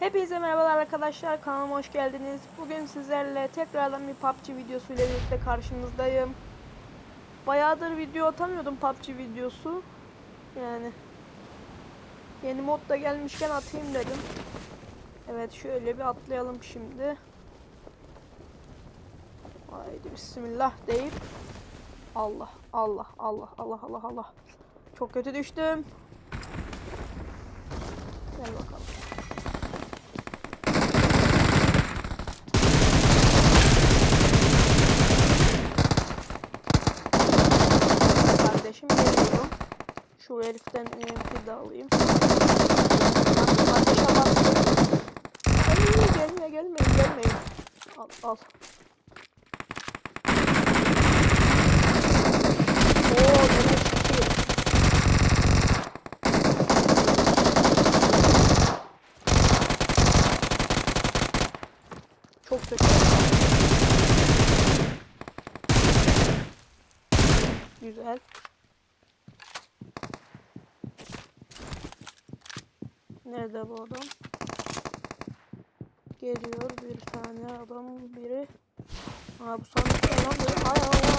Hepinize merhabalar arkadaşlar kanalıma hoş geldiniz. Bugün sizlerle tekrardan bir PUBG videosu ile birlikte karşınızdayım. Bayağıdır video atamıyordum PUBG videosu. Yani yeni mod da gelmişken atayım dedim. Evet şöyle bir atlayalım şimdi. Haydi bismillah deyip Allah Allah Allah Allah Allah Allah. Çok kötü düştüm. Gel bakalım. Kardeşim geliyorum. Şu heriften De alayım. Ateşe bastım. Ay gelme gelmeyin gelmeyin. Al al. Oo demek ki. Çok kötü. Güzel. Nerede bu adam? Geliyor bir tane adam biri. Aa bu sandık ne lan böyle? Hay Allah.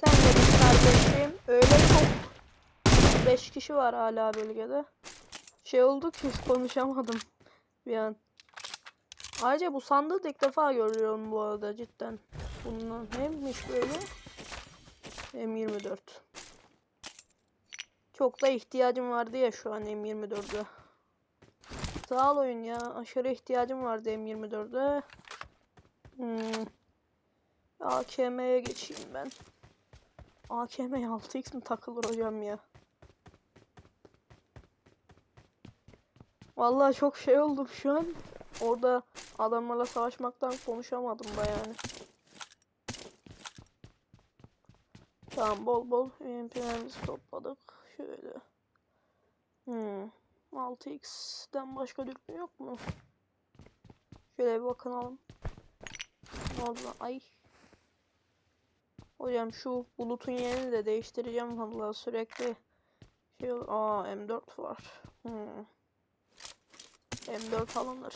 Sen de bir kardeşim. Öyle çok 5 kişi var hala bölgede. Şey oldu ki konuşamadım bir an. Ayrıca bu sandığı ilk defa görüyorum bu arada cidden. Bundan neymiş böyle? M24. Çok da ihtiyacım vardı ya şu an M24'e. Sağ ol oyun ya. Aşırı ihtiyacım vardı M24'e. Hmm. AKM'ye geçeyim ben. AKM 6x mi takılır hocam ya? Vallahi çok şey oldum şu an. Orada adamlarla savaşmaktan konuşamadım da yani. Tamam bol bol UMP'lerimizi topladık. Şöyle. Hmm. 6x'den başka dürbün yok mu? Şöyle bir bakınalım. Ne oldu lan? Ay. Hocam şu bulutun yerini de değiştireceğim vallahi sürekli. Şey Aa M4 var. Hmm. M4 alınır.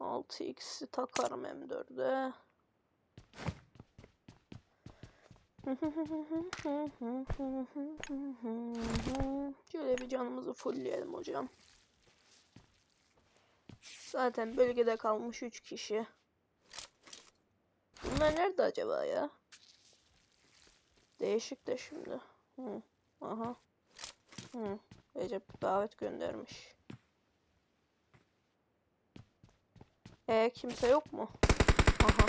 6x'i takarım M4'e. Şöyle bir canımızı fullleyelim hocam. Zaten bölgede kalmış 3 kişi. Bunlar nerede acaba ya? Değişik de şimdi. Hı. Aha. Hı. Recep davet göndermiş. E kimse yok mu? Aha.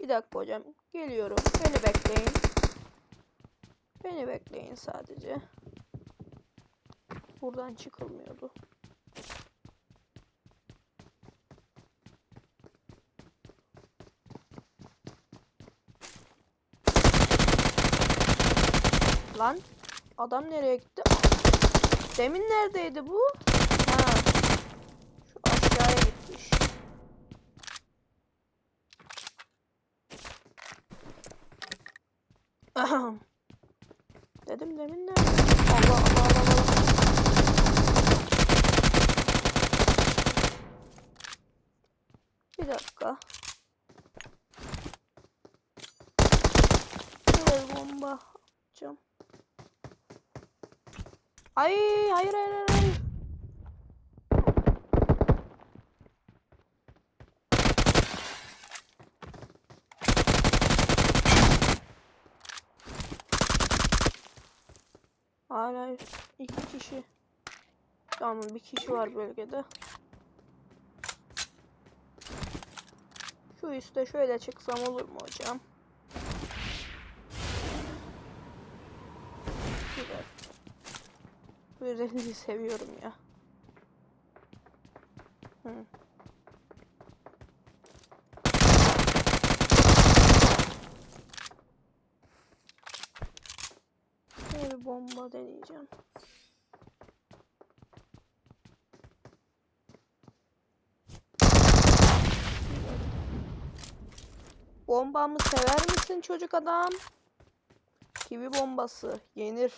Bir dakika hocam. Geliyorum. Beni bekleyin. Beni bekleyin sadece. Buradan çıkılmıyordu. Lan adam nereye gitti? Demin neredeydi bu? Ha. Şu aşağıya gitmiş. Dedim demin nerede? Allah Allah Allah Allah. Bir dakika. Şöyle bomba atacağım. Ay hayır hayır hayır. hayır. Hala iki kişi. Tamam bir kişi var bölgede. Şu üste şöyle çıksam olur mu hocam? ve Renzi'yi seviyorum ya. Hı. Bir bomba deneyeceğim. Bombamı sever misin çocuk adam? Kivi bombası yenir.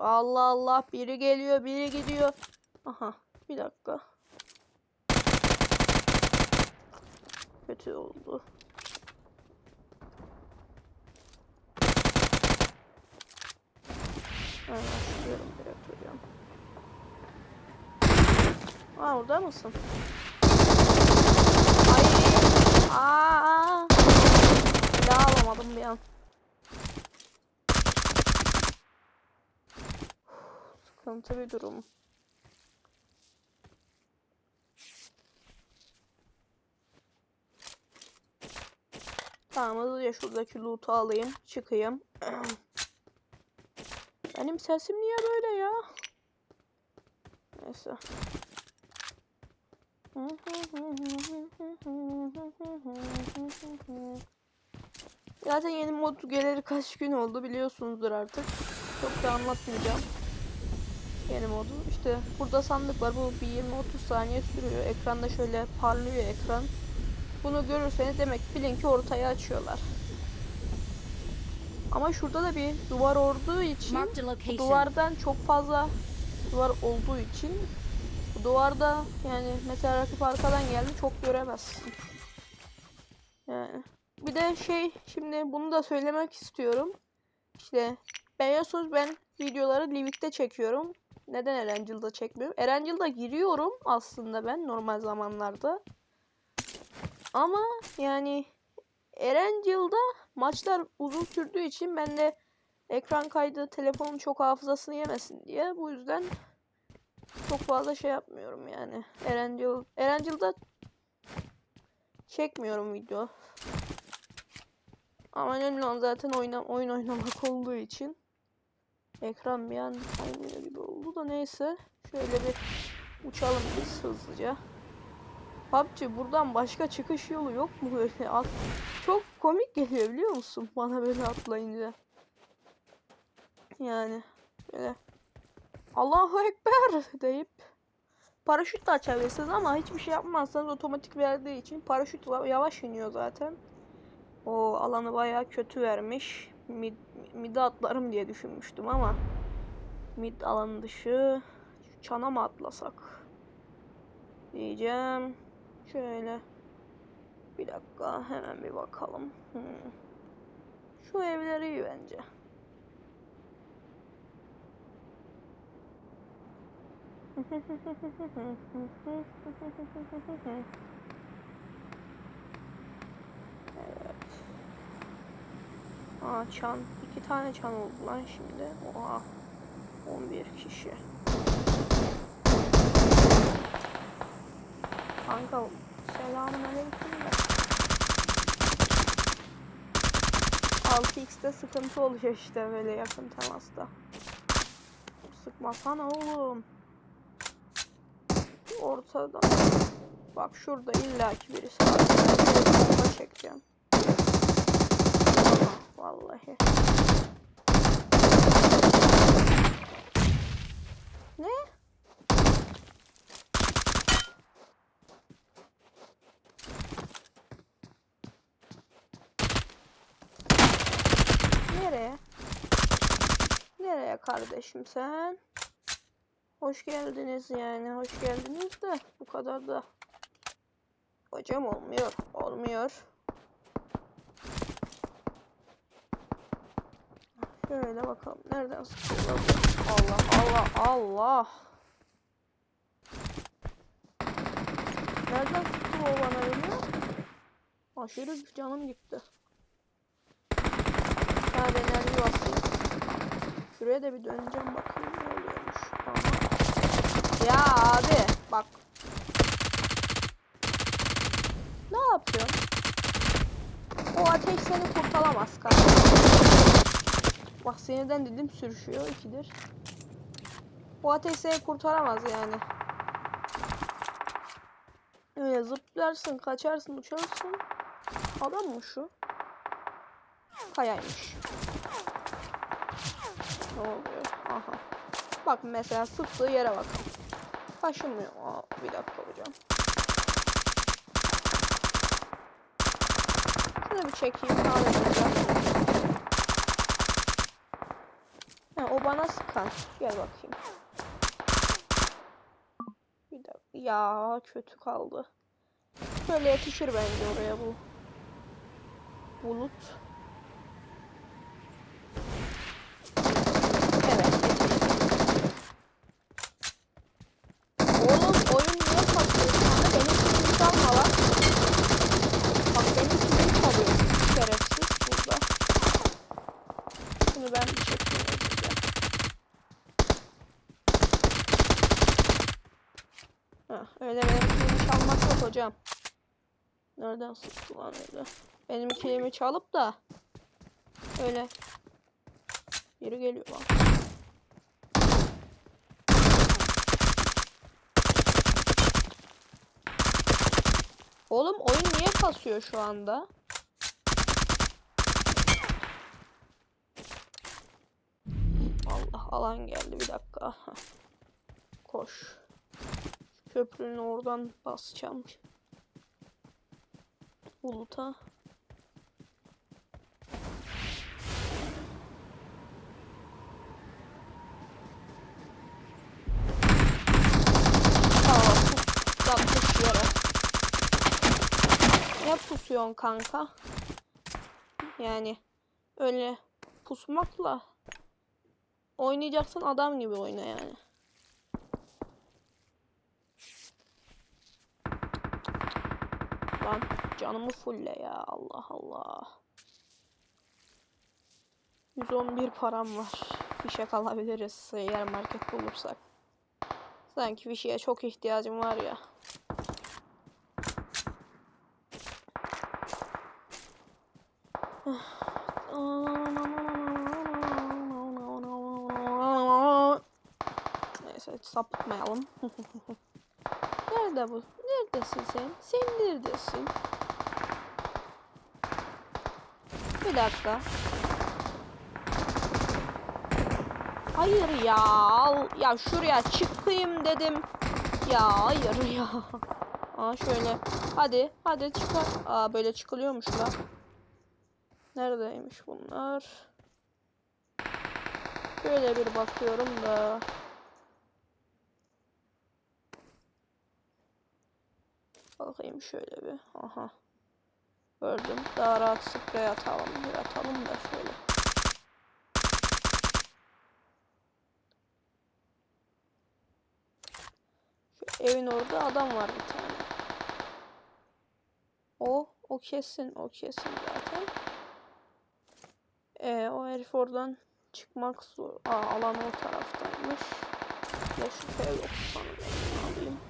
Allah Allah biri geliyor biri gidiyor. Aha bir dakika. Kötü oldu. Başlıyorum direkt hocam. Aa orada mısın? Ay. Aa. Silah alamadım bir an. Sıkıntı bir durum. Tamam hızlıca şuradaki loot'u alayım. Çıkayım. Benim sesim niye böyle ya? Neyse. Zaten yeni mod geleli kaç gün oldu biliyorsunuzdur artık. Çok da anlatmayacağım. Yeni modu. İşte burada sandık var. Bu bir 20-30 saniye sürüyor. Ekranda şöyle parlıyor ekran. Bunu görürseniz demek bilin ki ortaya açıyorlar. Ama şurada da bir duvar olduğu için duvardan çok fazla duvar olduğu için bu duvarda yani mesela rakip arkadan geldi çok göremezsin. Yani bir de şey şimdi bunu da söylemek istiyorum. İşte biliyorsunuz ben videoları Livik'te çekiyorum. Neden Erencil'de çekmiyorum? Erencil'de giriyorum aslında ben normal zamanlarda. Ama yani Erencil'de maçlar uzun sürdüğü için ben de ekran kaydı telefonun çok hafızasını yemesin diye bu yüzden çok fazla şey yapmıyorum yani. Erencil Erencil'de çekmiyorum video. Ama önemli olan zaten oyna, oyun oynamak olduğu için ekran bir an kaymıyor gibi oldu da neyse. Şöyle bir uçalım biz hızlıca. PUBG buradan başka çıkış yolu yok mu böyle? At çok komik geliyor biliyor musun bana böyle atlayınca. Yani böyle Allahu Ekber deyip paraşüt de açabilirsiniz ama hiçbir şey yapmazsanız otomatik verdiği için paraşüt yavaş iniyor zaten. O alanı bayağı kötü vermiş. Mid, mid'e atlarım diye düşünmüştüm ama mid alanı dışı çana mı atlasak diyeceğim. Şöyle bir dakika hemen bir bakalım. Hmm. Şu evleri iyi bence. Aa çan. iki tane çan oldu lan şimdi. Oha. 11 kişi. Kanka selamünaleyküm de. 6x'te sıkıntı oluyor işte böyle yakın temasta. Sıkmasana oğlum. Ortada. Bak şurada illaki birisi var. Çekeceğim. Vallahi. Ne? Nereye? Nereye kardeşim sen? Hoş geldiniz yani. Hoş geldiniz de bu kadar da. Hocam olmuyor. Olmuyor. Şöyle bakalım. Nereden sıkıyor? Allah Allah Allah. Nereden sıktı o bana öyle? Aşırı canım gitti. Ha enerji basayım. Şuraya da bir döneceğim bakayım ne oluyormuş. Ya abi bak. Ne yapıyorsun? O ateş seni kurtaramaz kanka. Bak sinirden dilim sürüşüyor ikidir. O ateş kurtaramaz yani. Öyle zıplarsın, kaçarsın, uçarsın. Adam mı şu? Kayaymış. Ne oluyor? Aha. Bak mesela sıktığı yere bakın. Taşınmıyor. Aa, bir dakika hocam. Şunu bir çekeyim. Ağlayacağım. Ha, o bana sıkan. Gel bakayım. Bir dakika. Ya kötü kaldı. Şöyle yetişir bence oraya bu. Bulut. Evet yetişti. Oğlum oyun niye patlıyor şu anda? Benim kilimi çalma lan. Bak benim kilimi çalıyor. Şerefsiz burada. Şunu ben bir çekeyim hızlıca. Heh, öyle benim kilimi çalmak yok hocam. Sıktı lan öyle? Benim kilimi çalıp da öyle biri geliyor lan. Oğlum oyun niye kasıyor şu anda? Allah alan geldi bir dakika. Koş. Köprünün oradan basacağım. Buluta. Aa, pusuyorum. Ne pusuyorsun kanka? Yani öyle pusmakla oynayacaksan adam gibi oyna yani. Lan canımı fulle ya Allah Allah. 111 param var. Fişek alabiliriz seyyar market bulursak. Sanki fişeğe çok ihtiyacım var ya. Neyse sapıtmayalım. Nerede bu? Neredesin sen? Sen neredesin? Bir dakika. Hayır ya. Ya şuraya çıkayım dedim. Ya hayır ya. Aa şöyle. Hadi. Hadi çıkar. Aa böyle çıkılıyormuş la. Neredeymiş bunlar? Şöyle bir bakıyorum da. Bakayım şöyle bir. Aha. Gördüm. Daha rahat sprey atalım. Bir atalım da şöyle. Şu evin orada adam var bir tane. O, o kesin, o kesin zaten. Ee, o herif oradan çıkmak zor. Aa, alan o taraftaymış. Ya ev yok sanırım. Alayım.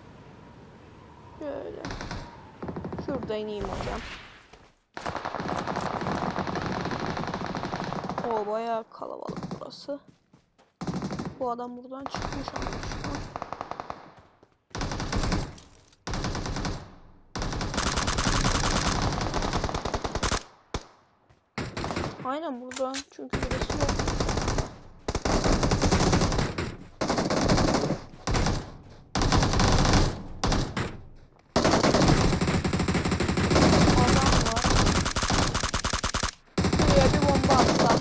Şöyle. Şurada ineyim hocam. O bayağı kalabalık burası. Bu adam buradan çıkmış anlaşılan. Aynen burada çünkü birisi yok. Adam var. Şuraya bir bomba atsam.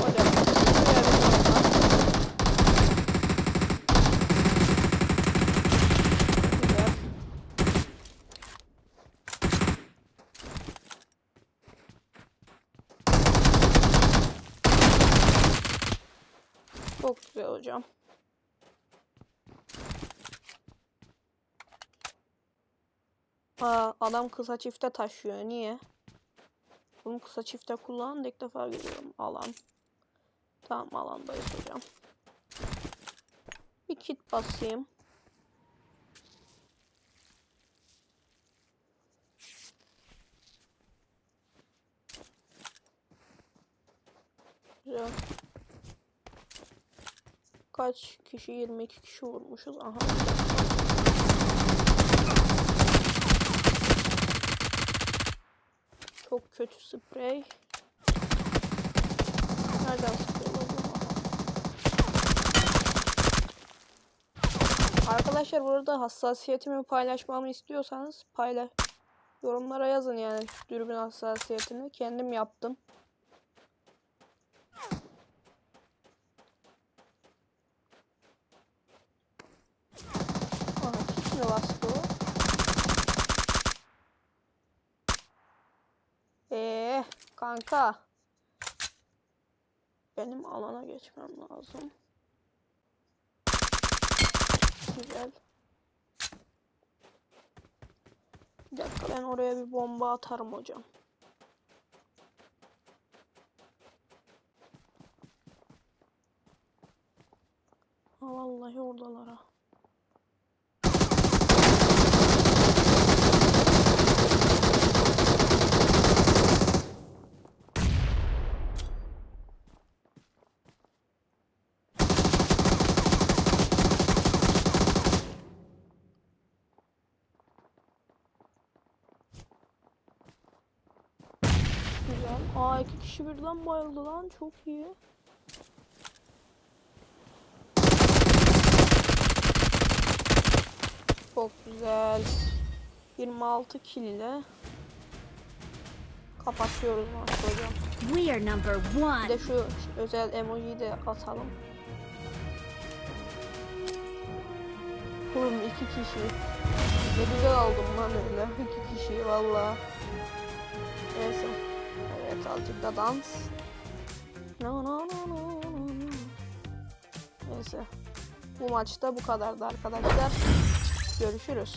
Hocam şuraya bir bomba. Güzel. Çok güzel hocam. Aa, adam kısa çifte taşıyor. Niye? Bunu kısa çifte kullan da ilk defa görüyorum. Alan. Tamam alandayız hocam. Bir kit basayım. Güzel. Kaç kişi? 22 kişi vurmuşuz. Aha. Çok kötü sprey. Nereden sıkıyorlar bu? Arkadaşlar burada hassasiyetimi paylaşmamı istiyorsanız paylaş Yorumlara yazın yani dürbün hassasiyetini. Kendim yaptım. Aha kişi mi bastı o? Eee kanka. Benim alana geçmem lazım. Güzel. Bir dakika ben oraya bir bomba atarım hocam. Ha vallahi oradalara. Güzel. Aa iki kişi birden bayıldı lan. Çok iyi. Çok güzel. 26 kill ile kapatıyoruz maçı hocam. We are number Bir one. de şu özel emojiyi de atalım. Oğlum iki kişi. Ne güzel aldım lan öyle. İki kişi valla. Neyse. Evet azıcık da dans. No, no, no, no, no. Neyse. Bu maçta bu kadardı arkadaşlar. Görüşürüz.